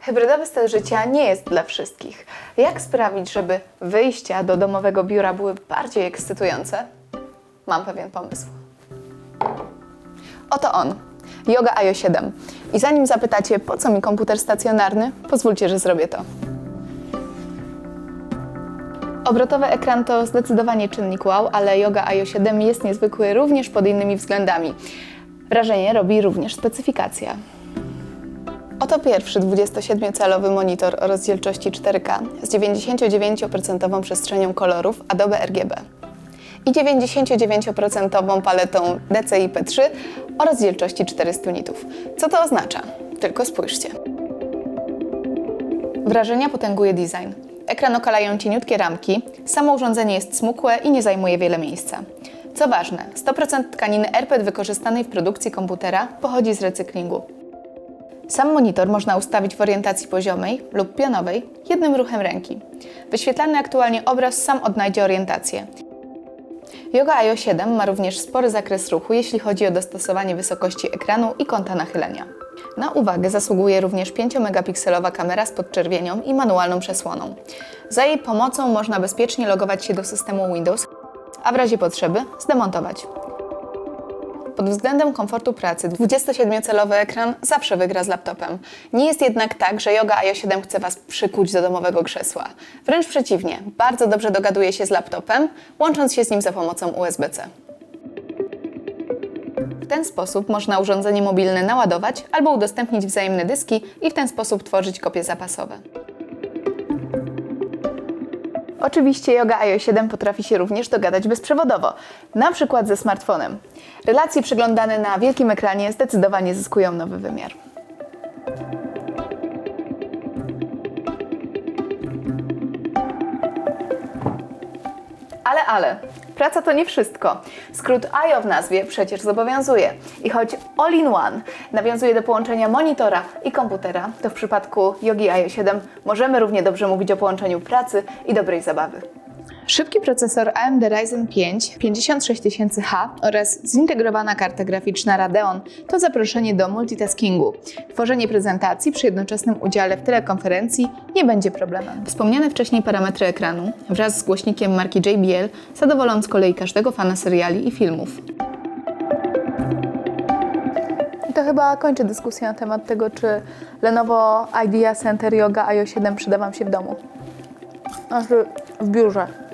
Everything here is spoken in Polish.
Hybrydowy styl życia nie jest dla wszystkich. Jak sprawić, żeby wyjścia do domowego biura były bardziej ekscytujące? Mam pewien pomysł. Oto on. Yoga IO 7. I zanim zapytacie, po co mi komputer stacjonarny, pozwólcie, że zrobię to. Obrotowy ekran to zdecydowanie czynnik wow, ale Yoga IO 7 jest niezwykły również pod innymi względami. Wrażenie robi również specyfikacja. Oto pierwszy 27-calowy monitor o rozdzielczości 4K z 99% przestrzenią kolorów Adobe RGB i 99% paletą DCI-P3 o rozdzielczości 400 nitów. Co to oznacza? Tylko spójrzcie. Wrażenia potęguje design. Ekran okalają cieniutkie ramki, samo urządzenie jest smukłe i nie zajmuje wiele miejsca. Co ważne, 100% tkaniny AirPad wykorzystanej w produkcji komputera pochodzi z recyklingu. Sam monitor można ustawić w orientacji poziomej lub pionowej jednym ruchem ręki. Wyświetlany aktualnie obraz sam odnajdzie orientację. Yoga IO 7 ma również spory zakres ruchu, jeśli chodzi o dostosowanie wysokości ekranu i kąta nachylenia. Na uwagę zasługuje również 5-megapikselowa kamera z podczerwienią i manualną przesłoną. Za jej pomocą można bezpiecznie logować się do systemu Windows, a w razie potrzeby zdemontować. Pod względem komfortu pracy 27-calowy ekran zawsze wygra z laptopem. Nie jest jednak tak, że Yoga IO 7 chce Was przykuć do domowego krzesła. Wręcz przeciwnie, bardzo dobrze dogaduje się z laptopem, łącząc się z nim za pomocą USB-C. W ten sposób można urządzenie mobilne naładować albo udostępnić wzajemne dyski i w ten sposób tworzyć kopie zapasowe. Oczywiście Yoga IO 7 potrafi się również dogadać bezprzewodowo, na przykład ze smartfonem. Relacje przeglądane na wielkim ekranie zdecydowanie zyskują nowy wymiar. Ale, ale, praca to nie wszystko. Skrót IO w nazwie przecież zobowiązuje. I choć All-in-One nawiązuje do połączenia monitora i komputera, to w przypadku Yogi IO 7 możemy równie dobrze mówić o połączeniu pracy i dobrej zabawy. Szybki procesor AMD Ryzen 5 56000H oraz zintegrowana karta graficzna Radeon to zaproszenie do multitaskingu. Tworzenie prezentacji przy jednoczesnym udziale w telekonferencji nie będzie problemem. Wspomniane wcześniej parametry ekranu wraz z głośnikiem marki JBL zadowolą z kolei każdego fana seriali i filmów. I to chyba kończy dyskusję na temat tego, czy Lenovo Idea Center Yoga IO 7 przyda Wam się w domu. Znaczy w biurze.